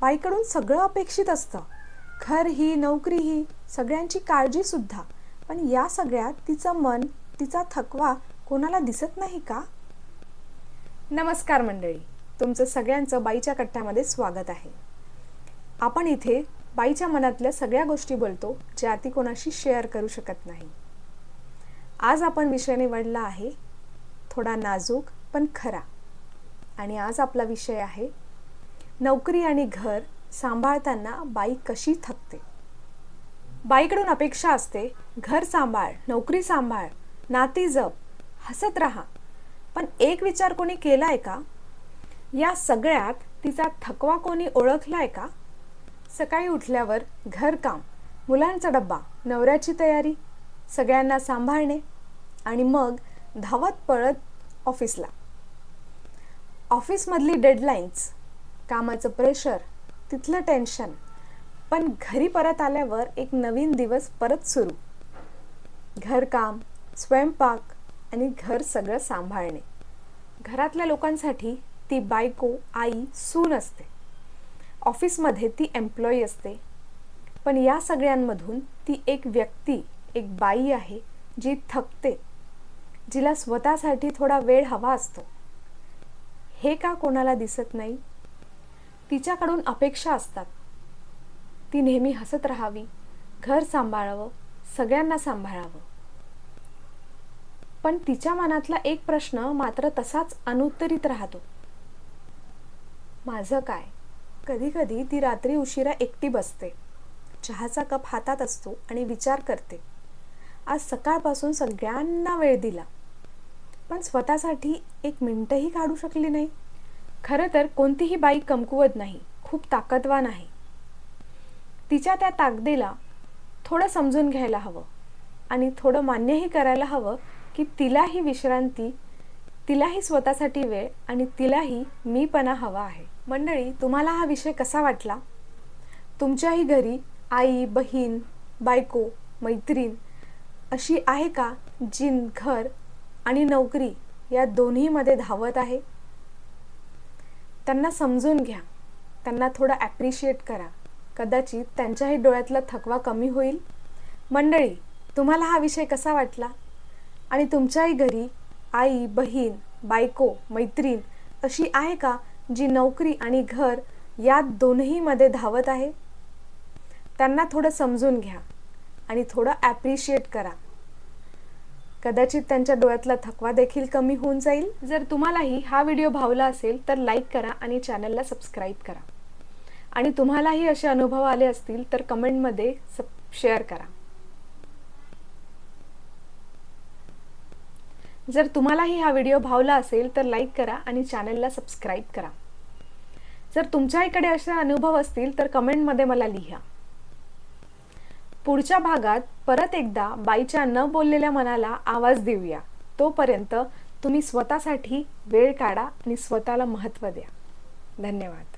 बाईकडून सगळं अपेक्षित असतं. घर ही नोकरी ही सगळ्यांची काळजी सुद्धा. पण या सगळ्यात तिचं मन तिचा थकवा कोणाला दिसत नाही का? नमस्कार मंडळी. तुमचं सगळ्यांचं बाईच्या कट्ट्यामध्ये स्वागत आहे. आपण इथे बाईच्या मनातल्या सगळ्या गोष्टी बोलतो ज्या ती कोणाशी शेअर करू शकत नाही. आज आपण विषय निवडला आहे थोडा नाजूक पण खरा. आणि आज आपला विषय आहे नोकरी आणि घर सांभाळताना बाई कशी थकते? बाईकडून अपेक्षा असते घर सांभाळ नोकरी सांभाळ नाती जप हसत राहा. पण एक विचार कोणी केलाय का? या सगळ्यात तिचा थकवा कोणी ओळखलाय का? सकाळी उठल्यावर घरकाम मुलांचा डब्बा नवऱ्याची तयारी सगळ्यांना सांभाळणे आणि मग धावत पळत ऑफिसला. ऑफिसमधली डेडलाईन्स कामाचं प्रेशर तिथलं टेन्शन पण घरी परत आल्यावर एक नवीन दिवस परत सुरू. घरकाम स्वयंपाक आणि घर सगळं सांभाळणे. घरातल्या लोकांसाठी ती बायको आई सून असते. ऑफिसमध्ये ती एम्प्लॉई असते. पण या सगळ्यांमधून ती एक व्यक्ती एक बाई आहे जी थकते. जिला स्वतःसाठी थोडा वेळ हवा असतो. हे का कोणाला दिसत नाही? तिच्याकडून अपेक्षा असतात. ती नेहमी हसत राहावी घर सांभाळावं सगळ्यांना सांभाळावं. पण तिच्या मनातला एक प्रश्न मात्र तसाच अनुत्तरित राहतो. माझं काय? कधी कधी ती रात्री उशिरा एकटी बसते. चहाचा कप हातात असतो आणि विचार करते. आज सकाळपासून सगळ्यांना वेळ दिला. पण स्वतःसाठी एक मिनटंही काढू शकली नाही. खरं तर कोणतीही बाई कमकुवत नाही खूप ताकदवान आहे. तिच्या त्या ताकदीला थोडं समजून घ्यायला हवं आणि थोडं मान्यही करायला हवं की तिलाही विश्रांती तिलाही स्वतःसाठी वेळ आणि तिलाही मीपणा हवा आहे. मंडळी तुम्हाला हा विषय कसा वाटला? तुमच्याही घरी आई बहीण बायको मैत्रीण अशी आहे का जी घर आणि नोकरी या दोन्हीमध्ये धावत आहे? त्यांना समजून घ्या. त्यांना थोडं ॲप्रिशिएट करा. कदाचित त्यांच्याही डोळ्यातला थकवा कमी होईल. मंडळी तुम्हाला हा विषय कसा वाटला? आणि तुमच्याही घरी आई बहीण बायको मैत्रीण अशी आहे का जी नोकरी आणि घर या दोन्हीमध्ये धावत आहे? त्यांना थोडं समजून घ्या आणि थोडं ॲप्रिशिएट करा. कदाचित त्यांच्या डोळ्यातला थकवा देखील कमी होऊन जाईल. जर तुम्हालाही हा व्हिडिओ भावला असेल तर लाईक करा आणि चॅनलला सबस्क्राईब करा. आणि तुम्हालाही असे अनुभव आले असतील तर कमेंटमध्ये सब शेअर करा. जर तुम्हालाही हा व्हिडिओ भावला असेल तर लाईक करा आणि चॅनलला सबस्क्राईब करा. जर तुमच्या इकडे असे अनुभव असतील तर कमेंटमध्ये मला लिहा. पुढच्या भागात परत एकदा बाईच्या न बोललेल्या मनाला आवाज देऊया. तोपर्यंत तुम्ही स्वतःसाठी वेळ काढा आणि स्वतःला महत्त्व द्या. धन्यवाद.